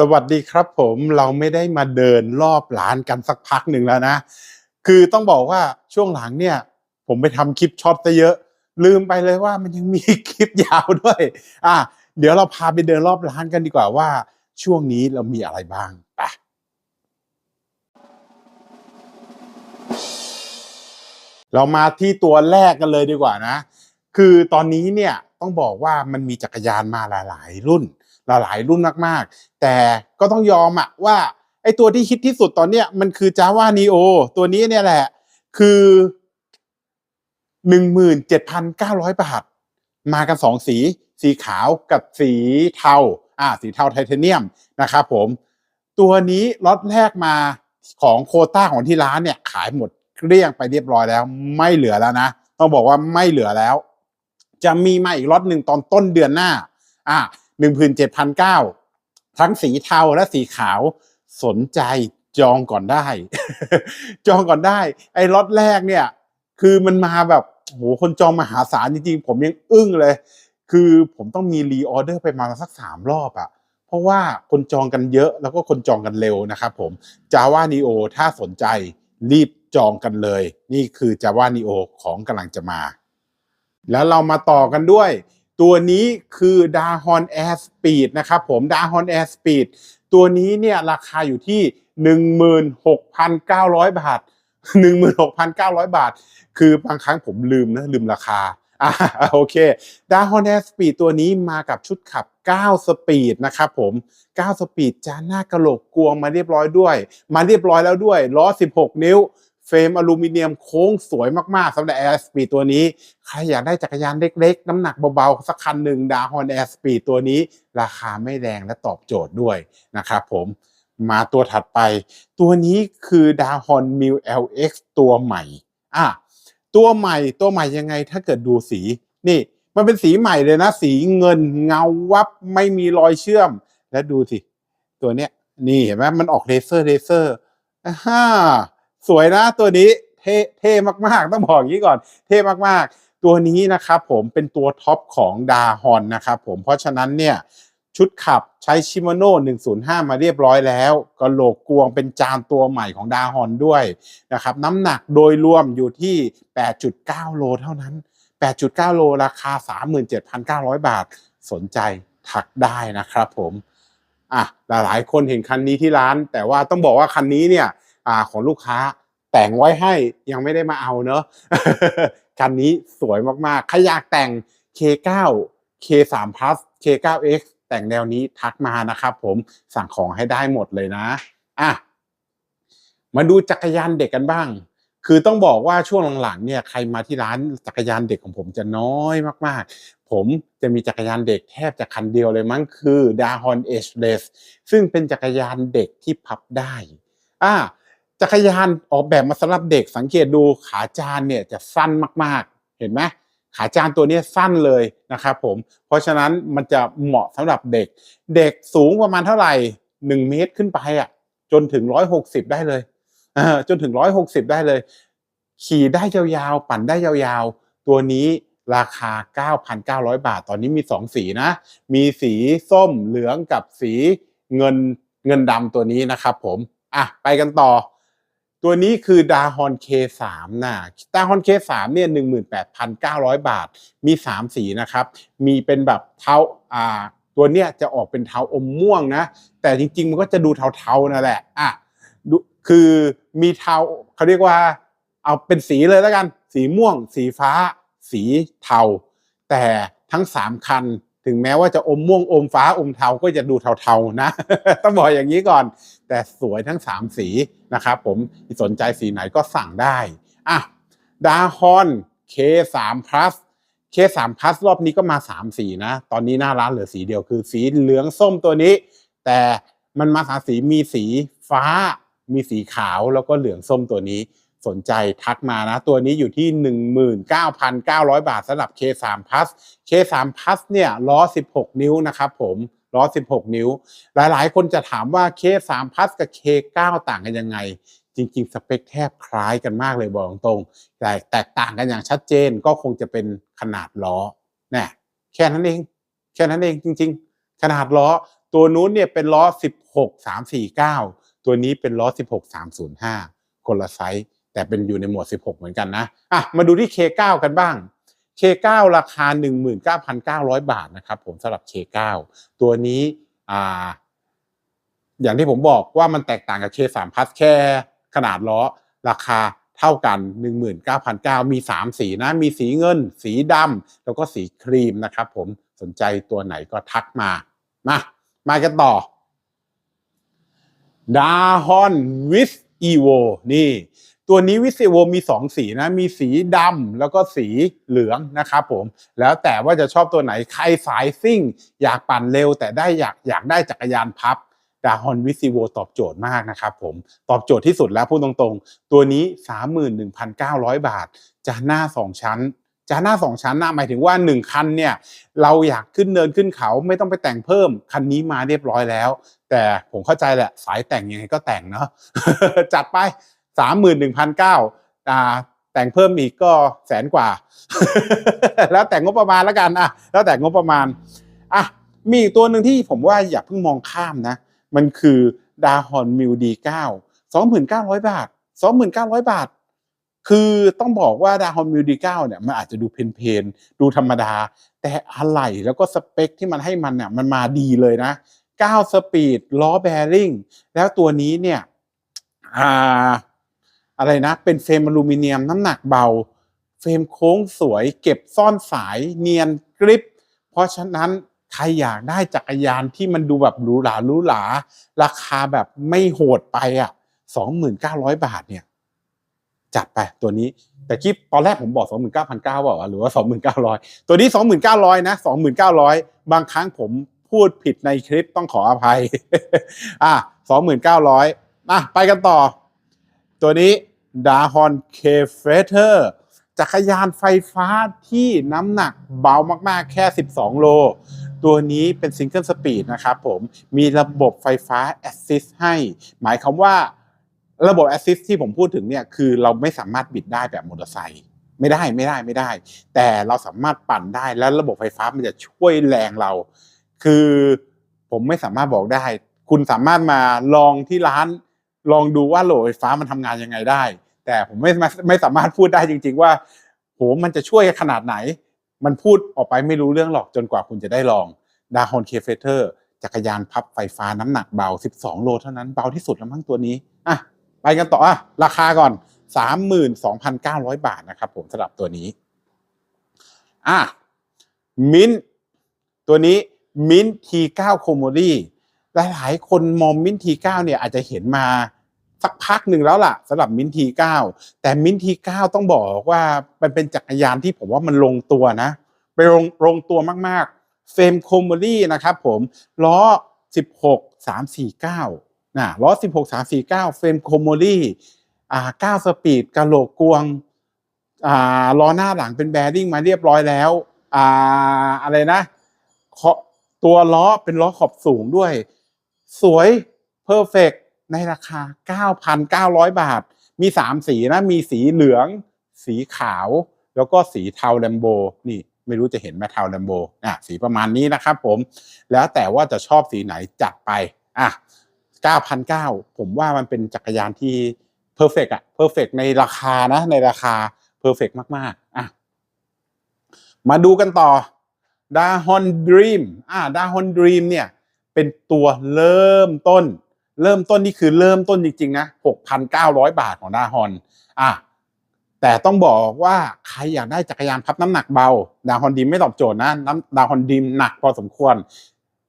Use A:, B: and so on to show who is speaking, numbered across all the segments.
A: สวัสดีครับผมเราไม่ได้มาเดินรอบร้านกันสักพักหนึ่งแล้วนะ คือต้องบอกว่าช่วงหลังเนี่ย ผมไปทำคลิปช็อตซะเยอะ ลืมไปเลยว่ามันยังมีคลิปยาวด้วยอะเดี๋ยวเราพาไปเดินรอบร้านกันดีกว่าว่า ช่วงนี้เรามีอะไรบ้างไปเรามาที่ตัวแรกกันเลยดีกว่านะ คือตอนนี้เนี่ยต้องบอกว่ามันมีจักรยานมาหลาย ๆ รุ่น หลายๆรุ่นมากๆ แต่ก็ต้องยอมอะว่าไอตัวที่ฮิตที่สุดตอนเนี้ยมันคือ Java Neo ตัวนี้เนี่ยแหละ คือหนึ่งหมื่นเจ็ดพันเก้าร้อยบาท มากันสองสี สีขาวกับสีเทาอ่าสีเทาไทเทเนียมนะครับผม ตัวนี้ล็อตแรกมาของโคต้าของที่ร้านเนี่ยขายหมดเกลี้ยงไปเรียบร้อยแล้ว ไม่เหลือแล้วนะ ต้องบอกว่าไม่เหลือแล้ว จะมีมาอีกล็อตหนึ่งตอนต้นเดือนหน้า อ่า หนึ่งพันเจ็ดพันเก้าทั้งสีเทาและสีขาวสนใจจองก่อนได้ จองก่อนได้ ไอ้ล็อตแรกเนี่ย คือมันมาแบบโหคนจองมหาศาลจริงๆ ผมยังอึ้งเลย คือผมต้องมีรีออเดอร์ไปมาสักสามรอบอะเพราะว่าคนจองกันเยอะแล้วก็คนจองกันเร็วนะครับผม Java Neo ถ้าสนใจรีบจองกันเลย นี่คือ Java Neo ของกำลังจะมา แล้วเรามาต่อกันด้วย ตัวนี้คือ d a h o n Air Speed นะครับผม d a h o n Air Speed ตัวนี้เนี่ยราคาอยู่ที่ 16,900 บาท 16,900 บาท คือบางครั้งผมลืมนะ ลืมราคาอ่าโอเค d a h o n Air Speed ตัวนี้มากับชุดขับ 9 สปีดนะครับผม 9 สปีดจานหน้ากระโหลกกวงมาเรียบร้อยด้วย มาเรียบร้อยแล้วด้วยล้อ 16 นิ้ว เฟรมอลูมิเนียมโค้งสวยมากๆสำหรับ Air Speed ตัวนี้ ใครอยากได้จักรยานเล็กๆ น้ำหนักเบาๆ สักคันหนึ่งดาฮอน Air Speed ตัวนี้ ราคาไม่แรงและตอบโจทย์ด้วยนะครับผมมาตัวถัดไป ตัวนี้คือดาฮอน m i l LX ตัวใหม่อะตัวใหม่ตัวใหม่ยังไงถ้าเกิดดูสี นี่ มันเป็นสีใหม่เลยนะ สีเงินเงาวับไม่มีรอยเชื่อม และดูสิ ตัวเนี้ย นี่เห็นไหมมันออกเลเซอร์เลเซอร์อ่า สวยนะตัวนี้เท่เท่มากๆ ต้องบอกอย่างนี้ก่อน เท่มากๆ ตัวนี้นะครับผมเป็นตัวท็อปของดาฮอนนะครับผมเพราะฉะนั้นเนี่ยชุดขับใช้ชิมาโน่105 มาเรียบร้อยแล้วกระโหลกกวงเป็นจานตัวใหม่ของดาฮอนด้วยนะครับน้ำหนักโดยรวมอยู่ที่ 8.9 โลเท่านั้น 8.9 โลราคา 37,900 บาทสนใจทักได้นะครับผมอะหลายๆ คนเห็นคันนี้ที่ร้าน แต่ว่าต้องบอกว่าคันนี้เนี่ย อ่าของลูกค้า แต่งไว้ให้ยังไม่ได้มาเอาเนอะคันนี้สวยมากๆใครอยากแต่ง K9 K3 Plus K9X แต่งแนวนี้ทักมานะครับผมสั่งของให้ได้หมดเลยนะอะมาดูจักรยานเด็กกันบ้าง คือต้องบอกว่าช่วงหลังๆเนี่ยใครมาที่ร้านจักรยานเด็กของผมจะน้อยมากๆ ผมจะมีจักรยานเด็กแทบจะคันเดียวเลยมั้งคือ Dahon Ageless ซึ่งเป็นจักรยานเด็กที่พับได้อ่า จักรยานออกแบบมาสำหรับเด็กสังเกตดูขาจานเนี่ยจะสั้นมากๆ เห็นไหมขาจานตัวนี้สั้นเลยนะครับผม เพราะฉะนั้นมันจะเหมาะสำหรับเด็ก เด็กสูงประมาณเท่าไหร่หนึ่งเมตรขึ้นไปอะจนถึงร้อยหกสิบได้เลยจนถึงร้อยหกสิบได้เลย ขี่ได้ยาวๆ ปั่นได้ยาวๆ ตัวนี้ราคา 9,900 บาท ตอนนี้มี 2 สีนะ มีสีส้มเหลืองกับสีเงินเงินดำตัวนี้นะครับผม อะ ไปกันต่อ ตัวนี้คือดาฮอน K3 นะดาฮอน K3 เนี่ย18,900บาท มี3สีนะครับ มีเป็นแบบเทาอ่าตัวเนี้ยจะออกเป็นเทาอมม่วงนะ แต่จริงๆ มันก็จะดูเทาๆนั่นแหละอะดูคือมีเทาเขาเรียกว่า เอาเป็นสีเลยแล้วกัน สีม่วง สีฟ้า สีเทา แต่ทั้งสามคัน ถึงแม้ว่าจะอมม่วงอมฟ้าอมเทาก็จะดูเทาๆนะ ต้องบอกอย่างนี้ก่อน แต่สวยทั้งสามสีนะครับผมสนใจสีไหนก็สั่งได้อะดาฮอน K3 plus K3 plus รอบนี้ก็มาสามสีนะ ตอนนี้หน้าร้านเหลือสีเดียวคือสีเหลืองส้มตัวนี้ แต่มันมาสามสีมีสีฟ้า มีสีขาวแล้วก็เหลืองส้มตัวนี้สนใจทักมานะ ตัวนี้อยู่ที่ 19,900 บาทสำหรับ K3 Plus K3 Plus เนี่ยล้อ 16 นิ้วนะครับผม ล้อ16 นิ้ว หลายๆ คนจะถามว่า K3 Plus กับ K9 ต่างกันยังไง จริง ๆ สเปคแทบคล้ายกันมากเลยบอกตรงๆแต่แตกต่างกันอย่างชัดเจนก็คงจะเป็นขนาดล้อนะแค่นั้นเอง แค่นั้นเองจริง ๆ ขนาดล้อตัวนู้นเนี่ยเป็นล้อ 16 349 ตัวนี้เป็นล้อ 16 305 คนละไซส์แต่เป็นอยู่ในหมวด 16 เหมือนกันนะอะมาดูที่ K9 กันบ้าง K9 ราคา 19,900 บาทนะครับผมสำหรับ K9 ตัวนี้อ่าอย่างที่ผมบอกว่ามันแตกต่างกับ K3 Plus แค่ขนาดล้อราคาเท่ากัน 19,900 มี 3 สีนะ มีสีเงิน สีดำแล้วก็สีครีมนะครับผมสนใจตัวไหนก็ทักมา มา มากันต่อดาฮอนวิสอีโวนี่ ตัวนี้วิสอีโวมี 2 สีนะ มีสีดำแล้วก็สีเหลืองนะครับผม แล้วแต่ว่าจะชอบตัวไหน ใครสายซิ่ง อยากปั่นเร็ว แต่ได้อยากอยากได้จักรยานพับดาฮอนวิซิโวตอบโจทย์มากนะครับผม ตอบโจทย์ที่สุดแล้วพูดตรงๆ ตัวนี้ 31,900 บาทจานหน้า 2 ชั้นจานหน้า 2 ชั้นหนะหมายถึงว่า 1 คันเนี่ย เราอยากขึ้นเนินขึ้นเขาไม่ต้องไปแต่งเพิ่ม คันนี้มาเรียบร้อยแล้ว แต่ผมเข้าใจแหละสายแต่งยังไงก็แต่งเนาะจัดไป 31,900อ่าแต่งเพิ่มอีกก็แสนกว่า แล้วแต่งบประมาณแล้วกันอะแล้วแต่งบประมาณอะมีอีกตัวหนึ่งที่ผมว่าอย่าเพิ่งมองข้ามนะ มันคือดาฮอนมิวดีเก้าสองหมื่นเก้าร้อยบาทสองหมื่นเก้าร้อยบาท คือต้องบอกว่าดาฮอนมิวดีเก้าเนี่ยมันอาจจะดูเพนเพนๆ ดูธรรมดา แต่อะไหล่แล้วก็สเปคที่มันให้มันเนี่ยมันมาดีเลยนะ9สปีดล้อแบริ่งแล้วตัวนี้เนี่ยอ่า อะไรนะ เป็นเฟรมอลูมิเนียมน้ำหนักเบา เฟรมโค้งสวย เก็บซ่อนสายเนียนกริป เพราะฉะนั้นใครอยากได้จักรยานที่มันดูแบบหรูหราหรูหราราคาแบบไม่โหดไปอะสองหมื่นเก้าร้อยบาทเนี่ย จัดไปตัวนี้ แต่คลิปตอนแรกผมบอกสองหมื่นเก้าพันเก้าหรือว่าสองหมื่นเก้าร้อยตัวนี้สองหมื่นเก้าร้อยนะสองหมื่นเก้าร้อยบางครั้งผมพูดผิดในคลิปต้องขออภัย อะสองหมื่นเก้าร้อยอะไปกันต่อ ตัวนี้ดาฮอนเคเฟเตอร์จักรยานไฟฟ้าที่น้ำหนักเบามากๆ แค่ 12 โล ตัวนี้เป็นซิงเกิลสปีดนะครับผม มีระบบไฟฟ้าแอสซิสให้ หมายความว่าระบบแอสซิสที่ผมพูดถึงเนี่ย คือเราไม่สามารถบิดได้แบบมอเตอร์ไซค์ไม่ได้ไม่ได้ไม่ได้ แต่เราสามารถปั่นได้แล้วระบบไฟฟ้ามันจะช่วยแรงเรา คือผมไม่สามารถบอกได้ คุณสามารถมาลองที่ร้าน ลองดูว่าโหลดไฟฟ้ามันทำงานยังไงได้ แต่ผมไม่ไม่ไม่สามารถพูดได้จริง ๆ ว่าโหมันจะช่วยขนาดไหน มันพูดออกไปไม่รู้เรื่องหรอกจนกว่าคุณจะได้ลองดาฮอนเคเฟเตอร์จักรยานพับไฟฟ้าน้ำหนักเบา 12 โลเท่านั้นเบาที่สุดแล้วมั้งตัวนี้อะไปกันต่ออะราคาก่อน 32,900 บาทนะครับผมสำหรับตัวนี้อะมินตัวนี้มินทีเก้าโคโมดี้หลายๆ คนมองมินทีเก้าเนี่ยอาจจะเห็นมา สักพักหนึ่งแล้วล่ะสำหรับมินทีเก้าแต่มินทีเก้าต้องบอกว่ามันเป็นจักรยานที่ผมว่ามันลงตัวนะไปลงลงตัวมากๆ เฟรมโคโมดี้นะครับผมล้อ 16 349นะล้อ 16 349 เฟรมโคโมดี้อ่า9สปีดกะโหลกกวงอ่าล้อหน้าหลังเป็นแบริ่งมาเรียบร้อยแล้วอ่าอะไรนะขอตัวล้อเป็นล้อขอบสูงด้วย สวยเพอร์เฟก ในราคา 9,900 บาท มี 3 สีนะ มีสีเหลือง สีขาว แล้วก็สีเทาแลมโบ นี่ไม่รู้จะเห็นไหมเทาแลมโบอะสีประมาณนี้นะครับผม แล้วแต่ว่าจะชอบสีไหนจัดไป อะ 9,900 ผมว่ามันเป็นจักรยานที่เพอร์เฟกอะเพอร์เฟกในราคานะ ในราคาเพอร์เฟกมาก ๆ อะ มาดูกันต่อดาฮอนดรีมอ่าดาฮอนดรีมเนี่ย เป็นตัวเริ่มต้น เริ่มต้นนี่คือเริ่มต้นจริง ๆ นะ6,900 บาทของดาฮอนอะแต่ต้องบอกว่าใครอยากได้จักรยานพับน้ำหนักเบา ดาฮอนดีมไม่ตอบโจทย์นะน้ำดาฮอนดีมหนักพอสมควร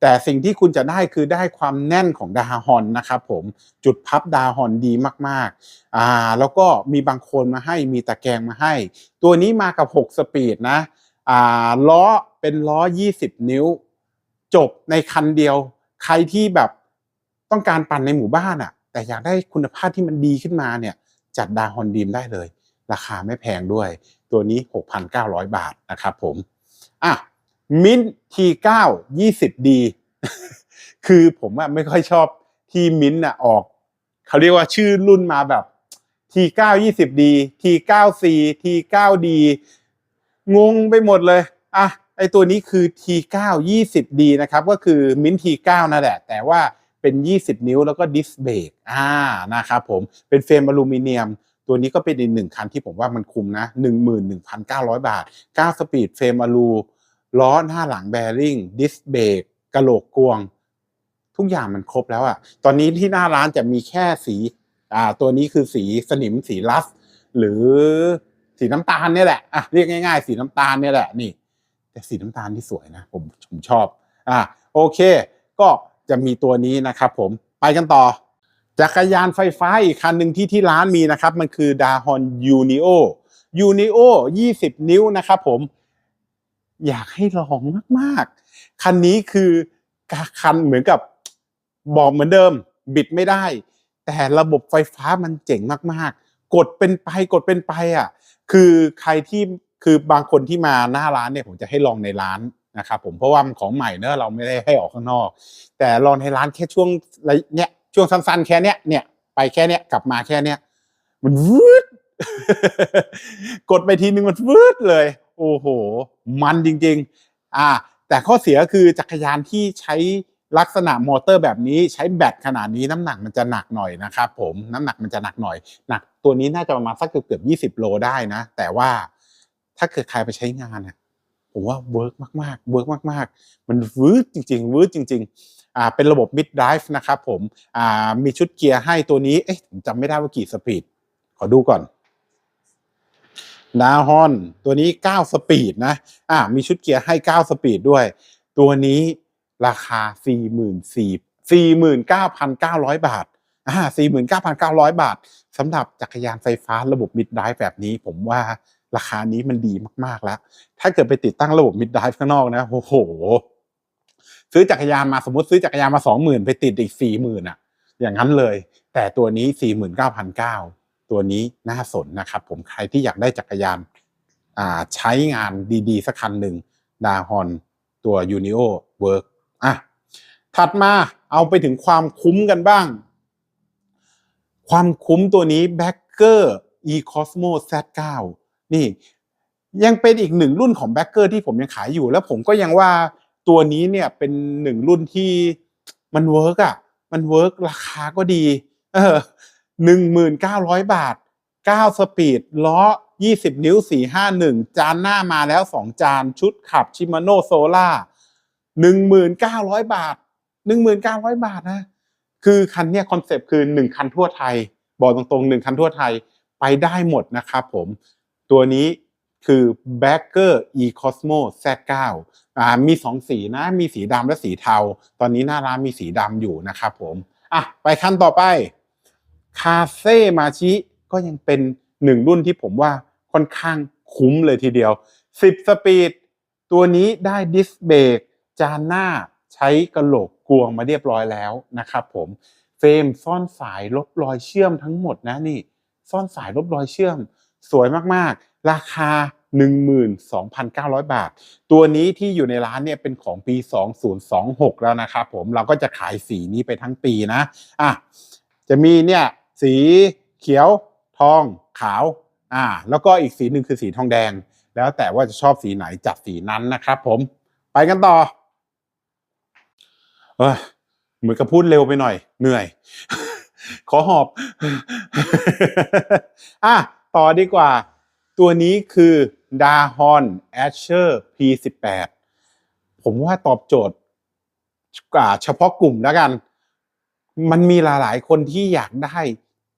A: แต่สิ่งที่คุณจะได้คือได้ความแน่นของดาฮอนนะครับผมจุดพับดาฮอนดีมากๆอ่าแล้วก็มีบางโคนมาให้มีตะแกรงมาให้ ตัวนี้มากับ 6 สปีดนะอ่าล้อเป็นล้อ 20 นิ้ว จบในคันเดียว ใครที่แบบ ต้องการปั่นในหมู่บ้านอะ แต่อยากได้คุณภาพที่มันดีขึ้นมาเนี่ย จัดดาฮอนดีมได้เลย ราคาไม่แพงด้วย ตัวนี้ 6,900 บาทนะครับผมอะมินทีเก้ายี่สิบดีคือผมอะไม่ค่อยชอบที่มินอะออก เขาเรียกว่าชื่อรุ่นมาแบบทีเก้ายี่สิบดีทีเก้าซีทีเก้าดีงงไปหมดเลยอะไอตัวนี้คือ T9 20D นะครับ ก็คือมิน T9 นั่นแหละ แต่ว่า เป็น 20 นิ้วแล้วก็ดิสเบรกอ่านะครับผมเป็นเฟรมอลูมิเนียม ตัวนี้ก็เป็นอีกหนึ่งคันที่ผมว่ามันคุ้มนะ 11,900 บาท 9 สปีดเฟรมอลูล้อหน้าหลังแบริ่งดิสเบรกกระโหลกกวง ทุกอย่างมันครบแล้วอะตอนนี้ที่หน้าร้านจะมีแค่สีอ่าตัวนี้คือสีสนิมสีลัส หรือสีน้ำตาลเนี่ยแหละอะเรียกง่าย ๆ สีน้ำตาลเนี่ยแหละนี่ แต่สีน้ำตาลที่สวยนะผมผมชอบอะโอเค ก็ จะมีตัวนี้นะครับผมไปกันต่อ จักรยานไฟฟ้าอีกคันหนึ่งที่ที่ร้านมีนะครับ มันคือดาฮอนยูนิโอยูนิโอ20 นิ้วนะครับผม อยากให้ลองมาก ๆ คันนี้คือคันเหมือนกับบอกเหมือนเดิม บิดไม่ได้ แต่ระบบไฟฟ้ามันเจ๋งมาก ๆ กดเป็นไปกดเป็นไปอะ คือใครที่คือบางคนที่มาหน้าร้านเนี่ยผมจะให้ลองในร้าน นะครับผมเพราะว่ามันของใหม่เนอะเราไม่ได้ให้ออกข้างนอก แต่ลองในร้านแค่ช่วงระยะเนี้ยช่วงสั้นๆแค่เนี้ยเนี่ยไปแค่เนี้ยกลับมาแค่เนี้ยมันวืดกดไปทีนึงมันวืดเลย โอ้โห มันจริง ๆ อ่า แต่ข้อเสียคือจักรยานที่ใช้ลักษณะมอเตอร์แบบนี้ใช้แบตขนาดนี้น้ำหนักมันจะหนักหน่อยนะครับผมน้ำหนักมันจะหนักหน่อย หนักตัวนี้น่าจะประมาณสักเกือบเกือบยี่สิบโลได้นะ แต่ว่าถ้าเกิดใครไปใช้งานอะ ผมว่าเวิร์กมากๆเวิร์กมากๆ มันวืดจริงๆวืดจริง ๆ อ่าเป็นระบบ mid drive นะครับผมอ่ามีชุดเกียร์ให้ตัวนี้เอ๊ะผมจำไม่ได้ว่ากี่สปีด ขอดูก่อนดาฮอนตัวนี้ 9 สปีดนะอ่ามีชุดเกียร์ให้ 9 สปีดด้วย ตัวนี้ราคา 44 49,900 บาทอ่า49,900 บาทสำหรับจักรยานไฟฟ้าระบบ mid drive แบบนี้ผมว่า ราคานี้มันดีมากๆแล้ว ถ้าเกิดไปติดตั้งระบบ mid drive ข้างนอกนะโอ้โห ซื้อจักรยานมาสมมติซื้อจักรยานมา20,000ไปติดอีก40,000อะ อย่างนั้นเลย แต่ตัวนี้49,900ตัวนี้น่าสนนะครับ ผมใครที่อยากได้จักรยานอ่าใช้งานดีๆ สักคันหนึ่งดาฮอนตัว Unio Work อะถัดมาเอาไปถึงความคุ้มกันบ้าง ความคุ้มตัวนี้ b a c k e r e Cosmo Z9 นี่ยังเป็นอีกหนึ่งรุ่นของ b a c k e r ที่ผมยังขายอยู่ แล้วผมก็ยังว่าตัวนี้เนี่ยเป็นหนึ่งรุ่นที่มันเวิร์กอะ มันเวิร์กราคาก็ดี เออหนึ่งหมื่นเก้าร้อยบาทเก้าสปีดล้อยี่สิบนิ้วสี่ห้าหนึ่งจานหน้ามาแล้วสองจานชุดขับชิมาโนโซล่าหนึ่งหมื่นเก้าร้อยบาทหนึ่งหมื่นเก้าร้อยบาทนะ คือคันเนี้ยคอนเซปต์คือหนึ่งคันทั่วไทย บอกตรงๆหนึ่งคันทั่วไทยไปได้หมดนะครับผม ตัวนี้คือ b a c k e r e Cosmo Z9 อ่ามีสองสีนะ มีสีดำและสีเทา ตอนนี้หน้าร้านมีสีดำอยู่นะครับผม อะ ไปคันต่อไป คาเซ่มาชิก็ยังเป็นหนึ่งรุ่นที่ผมว่าค่อนข้างคุ้มเลยทีเดียว 10 สปีด ตัวนี้ได้ดิสเบรกจานหน้าใช้กระโหลกกวงมาเรียบร้อยแล้วนะครับผมเฟรมซ่อนสายลบรอยเชื่อมทั้งหมดนะนี่ ซ่อนสายลบรอยเชื่อม สวยมากๆ ราคา 12,900 บาท ตัวนี้ที่อยู่ในร้านเนี่ยเป็นของปี 2026 แล้วนะครับผมเราก็จะขายสีนี้ไปทั้งปีนะอะจะมีเนี่ยสีเขียวทองขาวอ่าแล้วก็อีกสีหนึ่งคือสีทองแดง แล้วแต่ว่าจะชอบสีไหนจัดสีนั้นนะครับผมไปกันต่อเอยเหมือนกับพูดเร็วไปหน่อย เหนื่อย ขอหอบ อะ ต่อดีกว่า ตัวนี้คือ d a h o n Asher P18 ผมว่าตอบโจทย์อ่าเฉพาะกลุ่มแล้วกัน มันมีหลายๆ คนที่อยากได้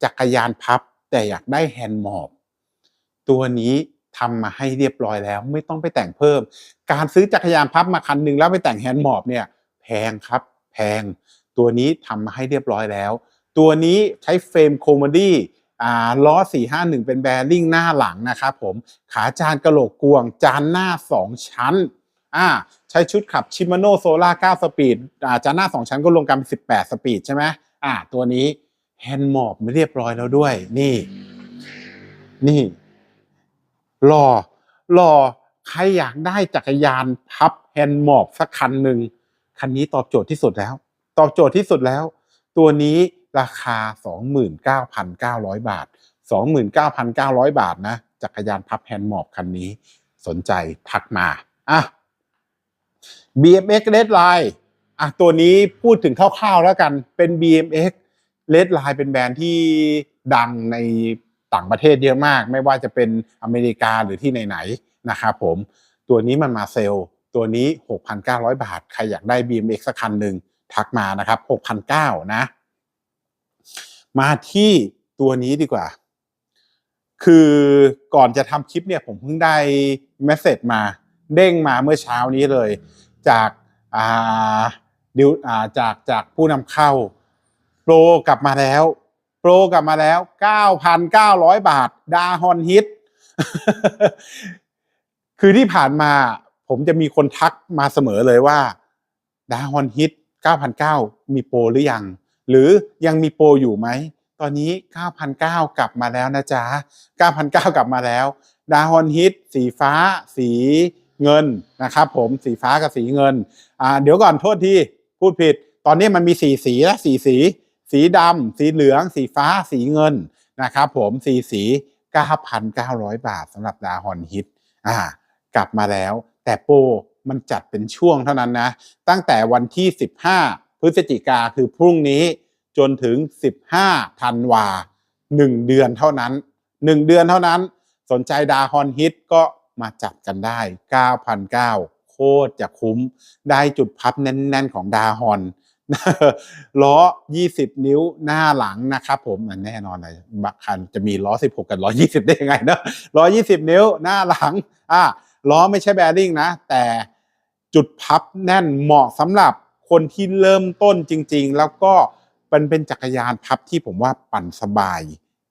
A: จักรยานพับ แต่อยากได้แฮนด์มอบ ตัวนี้ทำมาให้เรียบร้อยแล้ว ไม่ต้องไปแต่งเพิ่ม การซื้อจักรยานพับมาคันหนึ่งแล้วไปแต่งแฮนด์มอบเนี่ยแพงครับแพง ตัวนี้ทำมาให้เรียบร้อยแล้ว ตัวนี้ใช้เฟรมโคมดี้ ล้อ 451 เป็นแบริ่งหน้าหลังนะครับผมขาจานกระโหลกกวง จานหน้า 2 ชั้นอ่าใช้ชุดขับชิมาโนโซล่า9สปีดอ่าจานหน้า 2 ชั้นก็รวมกันเป็น 18 สปีดใช่ไหมอ่าตัวนี้แฮนด์มอบไม่เรียบร้อยแล้วด้วย นี่ นี่รอรอใครอยากได้จักรยานพับแฮนด์มอบสักคันหนึ่งคันนี้ตอบโจทย์ที่สุดแล้ว ตอบโจทย์ที่สุดแล้ว ตัวนี้ ราคา 29,900 บาท 29,900 บาทนะจักรยานพับแฮนด์มอบคันนี้ สนใจทักมาอะ BMX Redline อะตัวนี้พูดถึงคร่าวๆแล้วกันเป็น BMX Redline เป็นแบรนด์ที่ดังในต่างประเทศเยอะมาก ไม่ว่าจะเป็นอเมริกาหรือที่ไหนๆนะครับผม ตัวนี้มันมาเซลล์ตัวนี้ 6,900 บาท ใครอยากได้ BMX สักคันหนึ่งทักมานะครับ 6,900นะ มาที่ตัวนี้ดีกว่า คือก่อนจะทำคลิปเนี่ยผมเพิ่งได้เมสเซจมา เด้งมาเมื่อเช้านี้เลย จากอ่าดิวอ่าจากจากผู้นำเข้า โปรกลับมาแล้ว โปรกลับมาแล้ว 9,900 บาท ดาฮอนฮิต คือที่ผ่านมาผมจะมีคนทักมาเสมอเลยว่า ดาฮอนฮิต 9,900 มีโปรหรือยัง หรือยังมีโปรอยู่ไหม ตอนนี้ 9,900 กลับมาแล้วนะจ๊ะ 9,900 กลับมาแล้ว ดาฮอนฮิตสีฟ้า สีเงินนะครับผมสีฟ้ากับสีเงินอ่าเดี๋ยวก่อนโทษทีพูดผิด ตอนนี้มันมีสีสีและสีสี สีดำสีเหลือง สีฟ้า สีเงินนะครับผมสีสี 9,900 บาทสำหรับดาฮอนฮิตอ่ากลับมาแล้ว แต่โปรมันจัดเป็นช่วงเท่านั้นนะ ตั้งแต่วันที่ 15 พฤศจิกาคือพรุ่งนี้จนถึง 15ธันวา 1 เดือนเท่านั้น 1 เดือนเท่านั้น สนใจดาฮอนฮิตก็มาจัดกันได้9,900โคตรจะคุ้ม ได้จุดพับแน่น ๆ ของดาฮอนล้อ 20 นิ้วหน้าหลังนะครับผมแน่นอนเลยบักคันจะมีล้อ 16 กับล้อ 20 ได้ยังไงเนอะล้อ 20 นิ้วหน้าหลังอะล้อไม่ใช่แบริ่งนะ แต่จุดพับแน่นเหมาะสำหรับ คนที่เริ่มต้นจริง ๆ แล้วก็เป็นเป็นจักรยานพับที่ผมว่าปั่นสบาย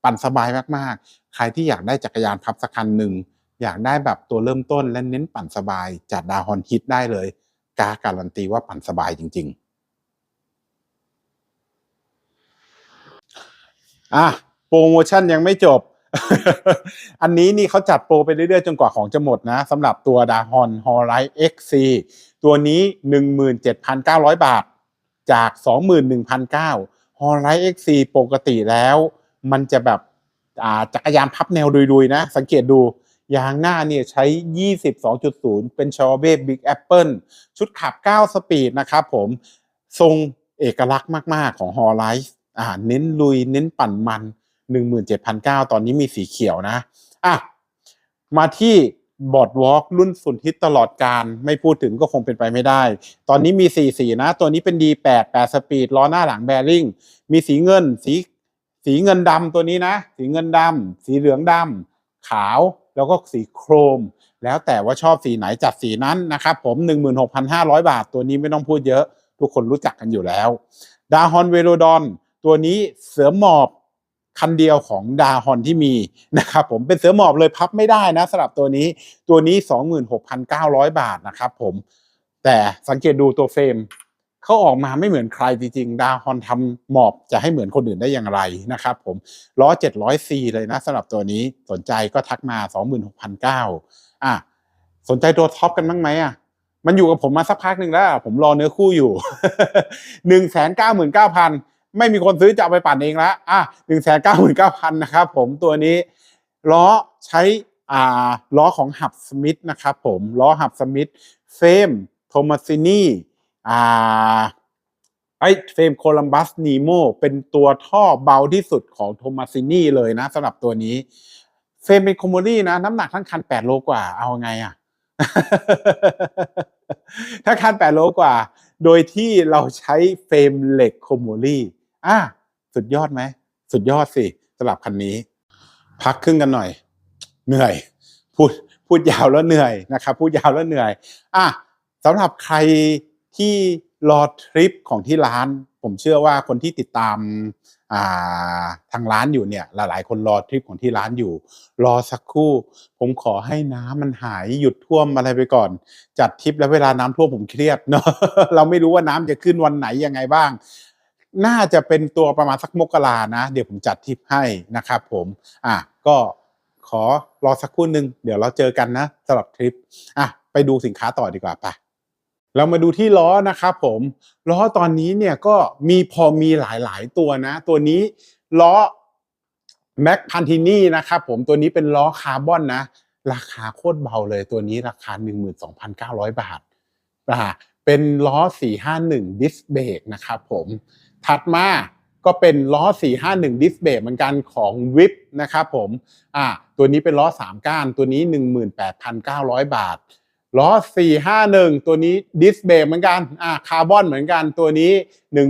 A: ปั่นสบายมากๆ ใครที่อยากได้จักรยานพับสักคันหนึ่งอยากได้แบบตัวเริ่มต้นและเน้นปั่นสบายจัดดาฮอนฮิตได้เลย กาการันตีว่าปั่นสบายจริง ๆ อะโปรโมชั่นยังไม่จบ อันนี้นี่เขาจัดโปรไปเรื่อยๆ จนกว่าของจะหมดนะสำหรับตัวดาฮอนฮอลไลท์ XC ตัวนี้ 17,900 บาท จาก 21,900ฮอลไลท์ XC ปกติแล้ว มันจะแบบจักรยานพับแนวดุยๆ นะ สังเกตดูยางหน้าเนี่ยใช้ 22.0 เป็นชอเบ้บิ๊กแอปเปิลชุดขับ 9 สปีดนะครับผมทรงเอกลักษณ์มาก ๆ ของฮอลไลท์เน้นลุย เน้นปั่นมัน 17,900ตอนนี้มีสีเขียวนะอะมาที่บอร์ดวอล์กรุ่นสุดฮิตตลอดการไม่พูดถึงก็คงเป็นไปไม่ได้ ตอนนี้มีสีสีนะ ตัวนี้เป็น D8 8สปีดล้อหน้าหลังแบริ่งมีสีเงินสีสีเงินดำตัวนี้นะ สีเงินดำสีเหลืองดำขาวแล้วก็สีโครม แล้วแต่ว่าชอบสีไหนจัดสีนั้นนะครับผม 16,500 บาท ตัวนี้ไม่ต้องพูดเยอะ ทุกคนรู้จักกันอยู่แล้ว ดาฮอนเวโรดอน ตัวนี้เสือหมอบ คันเดียวของดาฮอนที่มีนะครับผมเป็นเสือหมอบเลยพับไม่ได้นะสำหรับตัวนี้ตัวนี้ 26,900 บาทนะครับผมแต่สังเกตดูตัวเฟรมเขาออกมาไม่เหมือนใครจริงๆ ดาฮอนทำหมอบจะให้เหมือนคนอื่นได้อย่างไรนะครับผมล้อ 700C เลยนะสำหรับตัวนี้สนใจก็ทักมา 26,900อะสนใจตัวท็อปกันบ้างไหมอะมันอยู่กับผมมาสักพักหนึ่งแล้ว ผมรอเนื้อคู่อยู่ 1 9 9 0 0 0 ไม่มีคนซื้อจะเอาไปปั่นเองละอะหนึ่งแสนเก้าหมื่นเก้าพันนะครับผมตัวนี้ล้อใช้อ่าล้อของหับสมิธนะครับผมล้อหับสมิธเฟมโทมัสซินีอ่าไอเฟมโคลัมบัสนีโมเป็นตัวท่อเบาที่สุดของโทมัสซินีเลยนะสำหรับตัวนี้ เฟมเป็นโคโมลี่นะ น้ำหนักทั้งคัน8โลกว่า เอาไงอะ ถ้าคัน8โลกว่า โดยที่เราใช้เฟมเหล็กโคโมลี่ อะสุดยอดไหม สุดยอดสิสำหรับคันนี้ พักครึ่งกันหน่อย เหนื่อย พูดพูดยาวแล้วเหนื่อยนะครับ พูดยาวแล้วเหนื่อย อะสำหรับใครที่รอทริปของที่ร้าน ผมเชื่อว่าคนที่ติดตามาทางร้านอยู่เนี่ย หลาย ๆ คนรอทริปของที่ร้านอยู่ รอสักครู่ ผมขอให้น้ำมันหายหยุดท่วมอะไรไปก่อน จัดทริปแล้วเวลาน้ำท่วมผมเครียดเนาะเราไม่รู้ว่าน้ำจะขึ้นวันไหนยังไงบ้าง น่าจะเป็นตัวประมาณสักมกรานะ เดี๋ยวผมจัดทริปให้นะครับผมอะก็ขอรอสักครู่หนึ่งเดี๋ยวเราเจอกันนะสำหรับทริปอะไปดูสินค้าต่อดีกว่าไปเรามาดูที่ล้อนะครับผมล้อตอนนี้เนี่ยก็มีพอมีหลายๆตัวนะ ตัวนี้ล้อแม็กพันทินี่นะครับผมตัวนี้เป็นล้อคาร์บอนนะ ราคาโคตรเบาเลยตัวนี้ราคา 12,900 บาทอ่าเป็นล้อ 451 ดิสเบรกนะครับผม ถัดมาก็เป็นล้อ 451 ดิสเบรกเหมือนกันของวิปนะครับผมอ่าตัวนี้เป็นล้อ 3 ก้าน ตัวนี้ 18,900 บาท ล้อ 451 ตัวนี้ดิสเบรกเหมือนกันอ่าคาร์บอนเหมือนกันตัวนี้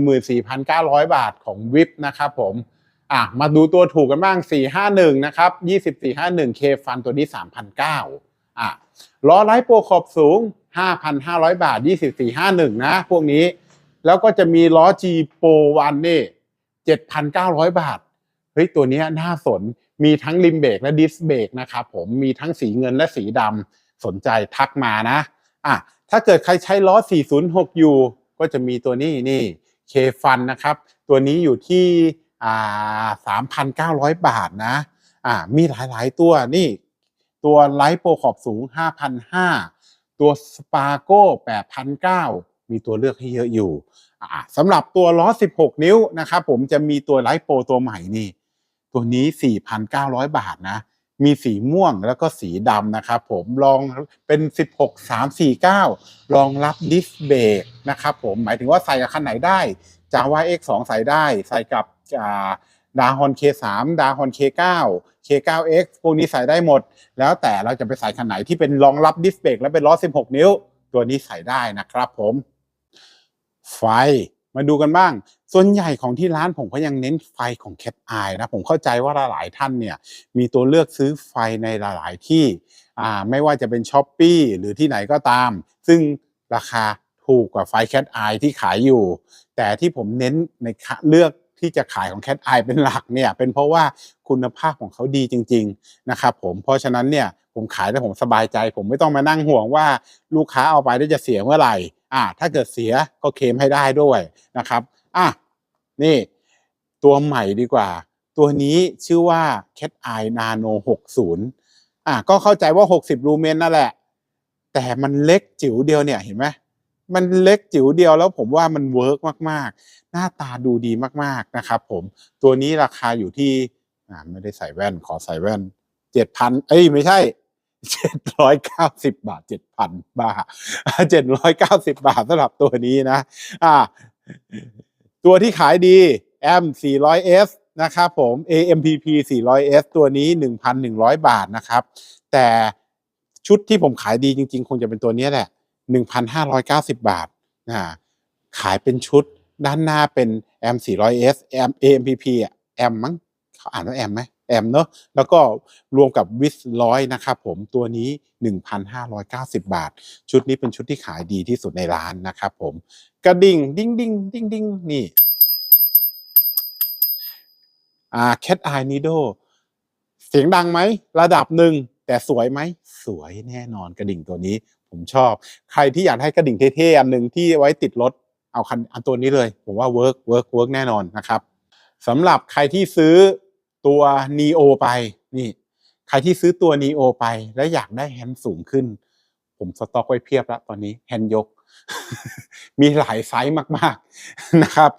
A: 14,900 บาทของวิปนะครับผมอะมาดูตัวถูกกันบ้าง 451 นะครับ 2451เคฟันตัวนี้ 3,900อะล้อไลท์โปรขอบสูง 5,500 บาท 2451 นะ พวกนี้ แล้วก็จะมีล้อ G Pro 1นี่7,900บาท เฮ้ย ตัวนี้น่าสน มีทั้งริมเบรกและดิสเบรกนะครับผม มีทั้งสีเงินและสีดำ สนใจทักมานะ อะ ถ้าเกิดใครใช้ล้อ 406 อยู่ ก็จะมีตัวนี้นี่เคฟันนะครับ ตัวนี้อยู่ที่อ่า3,900 บาทนะ อ่า มีหลายๆ ตัวนี่ ตัวไลท์โปรขอบสูง 5,500 ตัวสปาโก้8,900 มีตัวเลือกให้เยอะอยู่สำหรับตัวล้อ 16 นิ้วนะครับผมจะมีตัวไลท์โปรตัวใหม่นี่ ตัวนี้ 4,900 บาทนะ มีสีม่วงแล้วก็สีดำนะครับผมลองเป็น 16 349 รองรับดิสเบรกนะครับผมหมายถึงว่าใส่กับคันไหนได้ Java X2 ใส่ได้ ใส่กับดาฮอน K3 ดาฮอน K9 K9X พวกนี้ใส่ได้หมด แล้วแต่เราจะไปใส่คันไหนที่เป็นรองรับดิสเบรกและเป็นล้อ 16 นิ้ว ตัวนี้ใส่ได้นะครับผม ไฟ มาดูกันบ้าง ส่วนใหญ่ของที่ร้านผมก็ยังเน้นไฟของ Cat Eye นะผมเข้าใจว่าหลายท่านเนี่ยมีตัวเลือกซื้อไฟในหลาย ๆ ที่ไม่ว่าจะเป็น s h อ p e e หรือที่ไหนก็ตาม ซึ่งราคาถูกกว่าไฟ Cat Eye ที่ขายอยู่ แต่ที่ผมเน้นในเลือกที่จะขายของ Cat Eye เป็นหลักเนี่ยเป็นเพราะว่าคุณภาพของเขาดีจริง ๆ นะครับผมเพราะฉะนั้นเนี่ยผมขายแล้วผมสบายใจ ผมไม่ต้องมานั่งห่วงว่าลูกค้าเอาไปแล้วจะเสียเมื่อไหร่ อ่าถ้าเกิดเสียก็เคมให้ได้ด้วยนะครับอะนี่ตัวใหม่ดีกว่า ตัวนี้ชื่อว่า Cat Eye Nano 60อะก็เข้าใจว่า 60 ลูเมนนั่นแหละ แต่มันเล็กจิ๋วเดียวเนี่ยเห็นไหมมันเล็กจิ๋วเดียวแล้วผมว่ามันเวิร์กมากๆ หน้าตาดูดีมากๆนะครับผมตัวนี้ราคาอยู่ที่อ่าไม่ได้ใส่แว่นขอใส่แว่น 7,000 เอ้ยไม่ใช่ 790บาท7,000บาท790บาทสำหรับตัวนี้นะ อ่า ตัวที่ขายดี M 400S นะครับผม AMPP 400S ตัวนี้ 1,100 บาทนะครับ แต่ชุดที่ผมขายดีจริง ๆ คงจะเป็นตัวนี้แหละ 1,590 บาทนะขายเป็นชุดด้านหน้าเป็น M 400S M AMPP อะ M มั้งเขาอ่านว่า M ไหม M เนอะแล้วก็รวมกับวิสร้อยนะครับผมตัวนี้ 1,590 บาท ชุดนี้เป็นชุดที่ขายดีที่สุดในร้านนะครับผมกระดิ่งดิ้งดิ้งดิ้งดิ้งนี่อ่า Cat Eye Needle เสียงดังไหม ระดับหนึ่งแต่สวยไหม สวยแน่นอนกระดิ่งตัวนี้ ผมชอบ ใครที่อยากให้กระดิ่งเท่ๆอันหนึ่งที่ไว้ติดรถเอาคันอันตัวนี้เลย ผมว่าเวิร์กเวิร์กเวิร์กแน่นอนนะครับสำหรับใครที่ซื้อ ตัว Neo ไปนี่ ใครที่ซื้อตัว Neo ไป แล้วอยากได้แฮนด์สูงขึ้น ผมสต็อกไว้เพียบแล้วตอนนี้แฮนด์ยก มีหลายไซส์มาก ๆนะครับ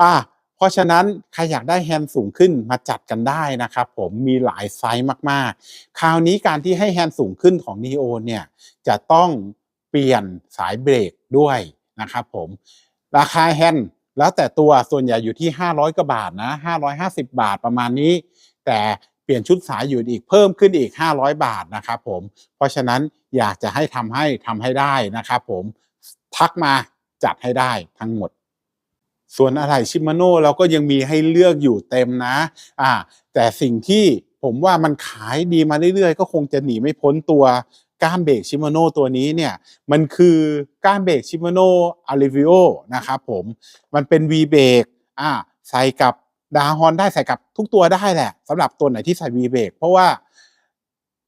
A: อ่าเพราะฉะนั้นใครอยากได้แฮนด์สูงขึ้นมาจัดกันได้นะครับ ผมมีหลายไซส์มากๆ คราวนี้การที่ให้แฮนด์สูงขึ้นของ Neo เนี่ยจะต้องเปลี่ยนสายเบรกด้วยนะครับผมราคาแฮนด์ แล้วแต่ตัวส่วนใหญ่อยู่ที่ 500กว่าบาทนะ550 บาทประมาณนี้ แต่เปลี่ยนชุดสายอยู่อีกเพิ่มขึ้นอีก 500 บาทนะครับผมเพราะฉะนั้นอยากจะให้ทำให้ทำให้ได้นะครับผมทักมาจัดให้ได้ทั้งหมด ส่วนอะไรชิมาโน่เราก็ยังมีให้เลือกอยู่เต็มนะอ่าแต่สิ่งที่ผมว่ามันขายดีมาเรื่อยๆ ก็คงจะหนีไม่พ้นตัว ก้ามเบรกชิมาโน่ตัวนี้เนี่ยมันคือก้ามเบรกชิมาโน่อาริวิโอนะครับผมมันเป็น V เบรกอ่าใส่กับดาฮอนได้ใส่กับทุกตัวได้แหละสำหรับตัวไหนที่ใส่ V เบรกเพราะว่า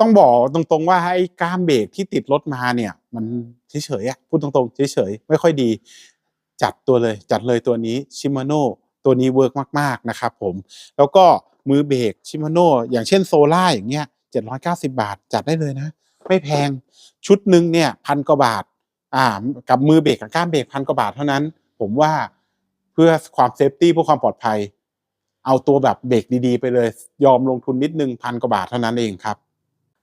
A: ต้องบอกตรงๆว่าไอ้ก้ามเบรกที่ติดรถมาเนี่ย มันเฉยๆอะพูดตรงๆเฉยๆไม่ค่อยดี จัดตัวเลยจัดเลยตัวนี้ชิมาโน่ตัวนี้เวิร์กมากๆนะครับผม แล้วก็มือเบรกชิมาโน่อย่างเช่นโซล่าอย่างเงี้ย790 บาท จัดได้เลยนะ ไม่แพงชุดหนึ่งเนี่ยพันกว่าบาทอ่ากับมือเบรกกับก้ามเบรกพันกว่าบาทเท่านั้น ผมว่าเพื่อความเซฟตี้เพื่อความปลอดภัย เอาตัวแบบเบรกดีๆ ไปเลย ยอมลงทุนนิดนึงพันกว่าบาทเท่านั้นเองครับ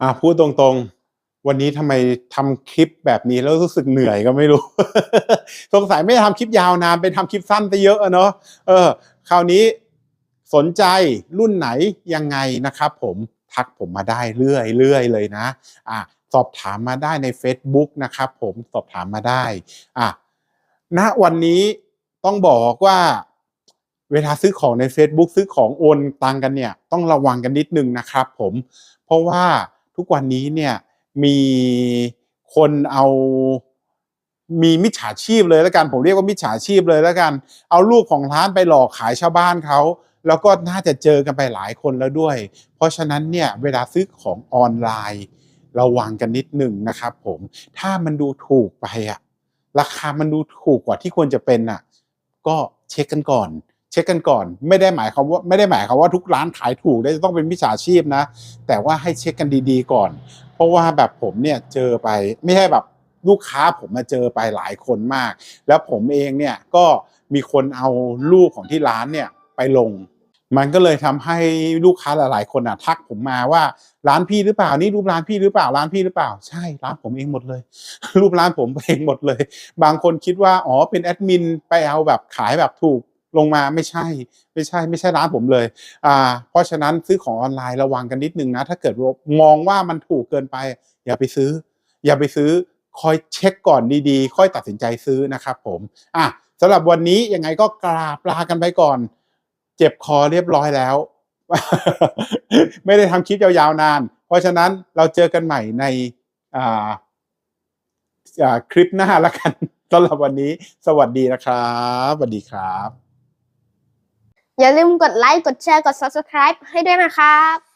A: อ่าพูดตรงๆ วันนี้ทำไมทำคลิปแบบนี้แล้วรู้สึกเหนื่อยก็ไม่รู้ สงสัยไม่ทำคลิปยาวนานไปทำคลิปสั้นไปเยอะอะเนาะเออ คราวนี้สนใจรุ่นไหนยังไงนะครับผม ทักผมมาได้เรื่อยเรื่อยเลยนะอะสอบถามมาได้ใน Facebook นะครับผมสอบถามมาได้อะณวันนี้ต้องบอกว่าเวลาซื้อของใน Facebook ซื้อของโอนตังกันเนี่ยต้องระวังกันนิดนึงนะครับผมเพราะว่าทุกวันนี้เนี่ยมีคนเอามีมิจฉาชีพเลยแล้วกันผมเรียกว่ามิจฉาชีพเลยแล้วกัน เอารูปของร้านไปหลอกขายชาวบ้านเขา แล้วก็น่าจะเจอกันไปหลายคนแล้วด้วย เพราะฉะนั้นเนี่ยเวลาซื้อของออนไลน์ระวังกันนิดหนึ่งนะครับผมถ้ามันดูถูกไปอะราคามันดูถูกกว่าที่ควรจะเป็นอะก็เช็คกันก่อน เช็คกันก่อน ไม่ได้หมายความว่าไม่ได้หมายความว่าทุกร้านขายถูกได้จะต้องเป็นมิจฉาชีพนะ แต่ว่าให้เช็คกันดีๆก่อน เพราะว่าแบบผมเนี่ยเจอไปไม่ใช่แบบลูกค้าผมมาเจอไปหลายคนมาก แล้วผมเองเนี่ยก็มีคนเอารูปของที่ร้านเนี่ยไปลง มันก็เลยทำให้ลูกค้าหลาย ๆ คนอะทักผมมาว่าร้านพี่หรือเปล่านี่รูปร้านพี่หรือเปล่าร้านพี่หรือเปล่า ใช่ร้านผมเองหมดเลย รูปร้านผมเองหมดเลย บางคนคิดว่าอ๋อเป็นแอดมินไปเอาแบบขายแบบถูกลงมาไม่ใช่ ไม่ใช่ไม่ใช่ร้านผมเลยอ่าเพราะฉะนั้นซื้อของออนไลน์ระวังกันนิดนึงนะ ถ้าเกิดมองว่ามันถูกเกินไป อย่าไปซื้อ อย่าไปซื้อคอยเช็คก่อนดีๆ ค่อยตัดสินใจซื้อนะครับผมอะสำหรับวันนี้ยังไงก็กราบลากันไปก่อน เจ็บคอเรียบร้อยแล้ว ไม่ได้ทำคลิปยาวๆนาน เพราะฉะนั้นเราเจอกันใหม่ในคลิปหน้าละกันสำหรับวันนี้ สวัสดีนะครับสวัสดีครับ
B: อย่าลืมกดไลค์ กดแชร์ กด subscribe ให้ด้วยนะครับ